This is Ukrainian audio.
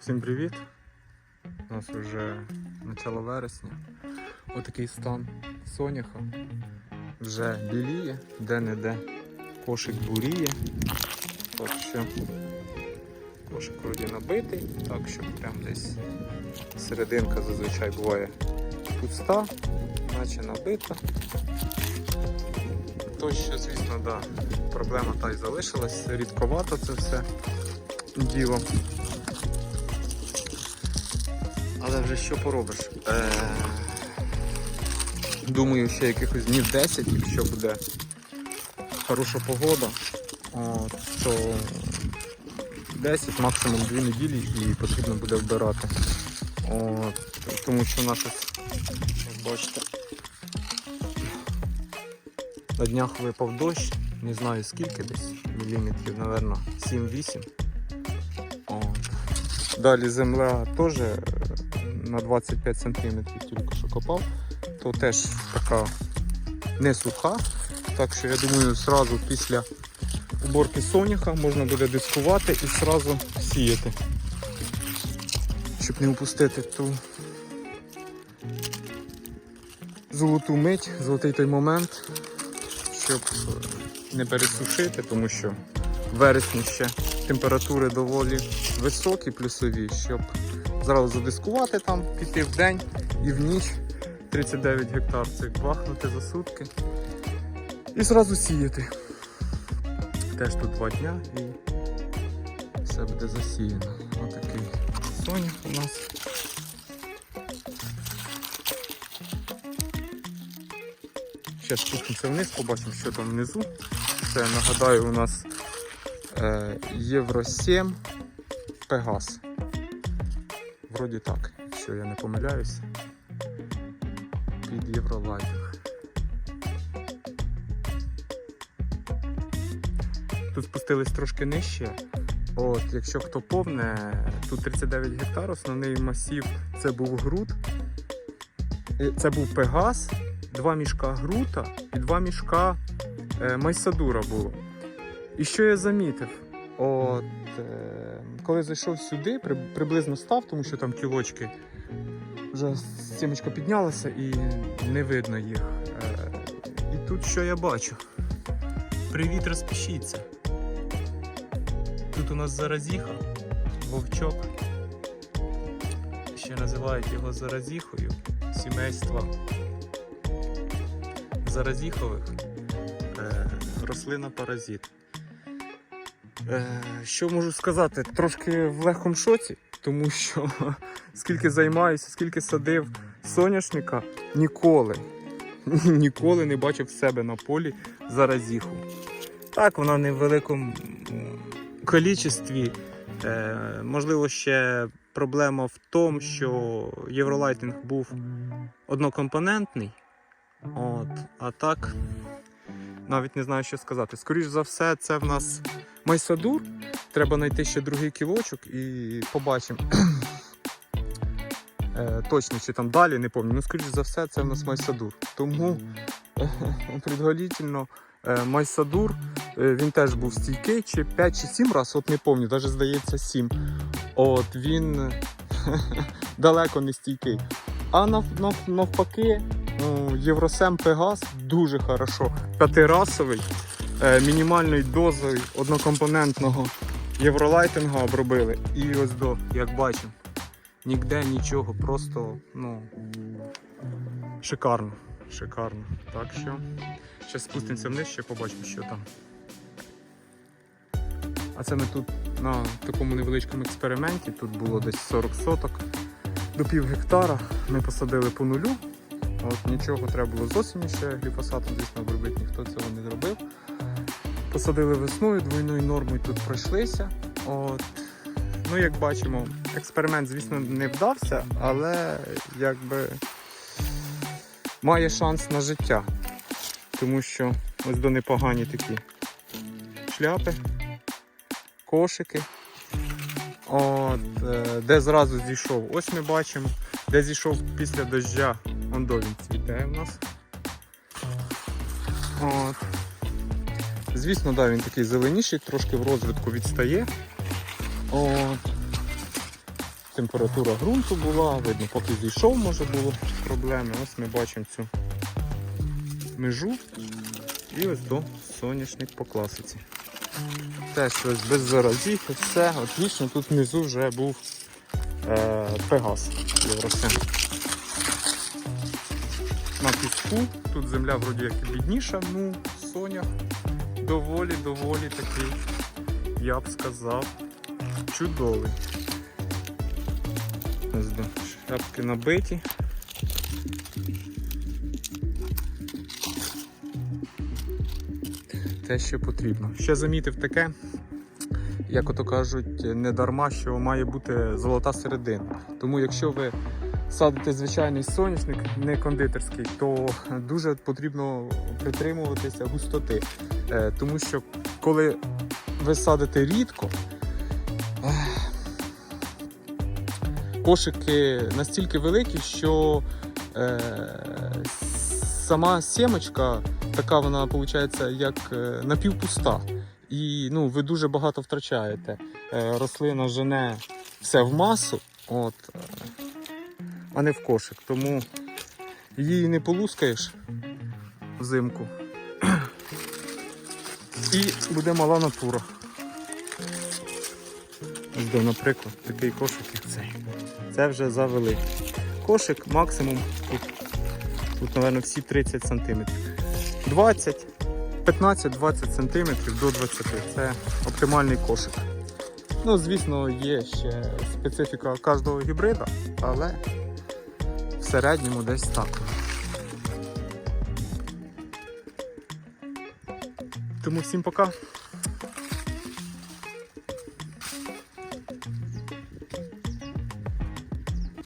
Всім привіт! У нас вже начало вересня. Отакий стан соняха. Вже біліє, де-не-де. Кошик буріє. Так що кошик вроді набитий, так що прям десь серединка зазвичай буває пуста, наче набита. То що, звісно, да, проблема та й залишилась, рідковато це все діло. Але вже що поробиш? Е... Думаю, ще якихось днів 10, якщо буде хороша погода, то 10, максимум 2 неділі і потрібно буде вбирати. От, тому що наше, як бачите, на днях випав дощ, не знаю скільки десь, міліметрів, напевно, 7-8. От. Далі земля теж на 25 см тільки що копав, то теж така не суха. Так що я думаю, одразу після уборки соняха можна буде дискувати і одразу сіяти. Щоб не упустити ту золоту мить, золотий той момент, щоб не пересушити, тому що в вересні ще температури доволі високі, плюсові, щоб зразу задискувати там, піти в день і в ніч 39 гектар цих бахнути за сутки. І зразу сіяти. Теж тут два дня і все буде засіяно. Отакий сонях у нас. Зараз спустимося вниз, побачимо, що там внизу. Це нагадаю, у нас е, Євро 7 Пегас. Вроді так, якщо я не помиляюся. Під Євролайнінг. Тут спустились трошки нижче. От, якщо хто повне, тут 39 гектар, основний масів це був груд. Е, Це був Пегас, два мішка грута і два мішка е, майсадура було. І що я замітив? От, коли зайшов сюди, приблизно став, тому що там кілочки вже сімочка піднялася і не видно їх. Е, і тут що я бачу? Привіт, розпишіться. Тут у нас заразіха, вовчок. Ще називають його заразіхою сімейства заразіхових. Е, рослина паразит. Е, що можу сказати? Трошки в легкому шоці, тому що скільки займаюся, скільки садив соняшника, ніколи, ніколи не бачив себе на полі заразіху. Так, вона не в великому кількості. Е, можливо, ще проблема в тому, що Євролайтинг був однокомпонентний. От, а так, навіть не знаю, що сказати. Скоріш за все, це в нас майсадур. Треба знайти ще другий кілочок і побачимо. Е, точно, чи там далі, не пам'ятаю. Ну, скоріш за все, це в нас майсадур. Тому е, майсадур, е, він теж був стійкий, чи 5 чи 7 разів, от не пам'ятаю, навіть здається 7. От він далеко не стійкий. А нав- нав- навпаки, Євросем Пегас дуже хорошо. П'ятирасовий, е, мінімальною дозою однокомпонентного євролайтинга обробили. І ось до, як бачимо, ніде нічого, просто ну, шикарно. Шикарно. Так що, зараз спустимося вниз, ще побачимо, що там. А це ми тут на такому невеличкому експерименті. Тут було десь 40 соток до пів гектара. Ми посадили по нулю. От Нічого треба було з осені ще гліфосатом, звісно, обробити, ніхто цього не зробив. Посадили весною, двойною нормою тут пройшлися. От. Ну, як бачимо, експеримент, звісно, не вдався, але якби має шанс на життя. Тому що ось до непогані такі шляпи, кошики. От, е, де зразу зійшов. Ось ми бачимо, де зійшов після дождя. Он до він цвіте у нас. От. Звісно, да, він такий зеленіший, трошки в розвитку відстає. От. температура ґрунту була, видно, поки зійшов, може було проблеми. Ось ми бачимо цю межу. І ось до соняшник по класиці. Теж ось без заразів, і все. Отлично, тут внизу вже був е, Пегас Євросин. На піску, тут земля вроді як і бідніша, ну соня доволі, доволі такий, я б сказав, чудовий. Шляпки набиті. Те, що потрібно. Ще замітив таке, як ото кажуть, не дарма, що має бути золота середина. Тому якщо ви садите звичайний соняшник, не кондитерський, то дуже потрібно притримуватися густоти. Е, Тому що коли ви садите рідко, ех, кошики настільки великі, що е, сама сімочка, така вона виходить як е, напівпуста. І ну, ви дуже багато втрачаєте. Е, рослина жене все в масу, от, е, а не в кошик. Тому її не полускаєш взимку. І буде мала натура. Ось наприклад, такий кошик як цей. Це вже завеликий. Кошик максимум тут, тут мабуть, всі 30 см. 20, 15-20 см до 20 Це оптимальний кошик. Ну, звісно, є ще специфіка кожного гібрида, але середньому десь так. Тому всім пока.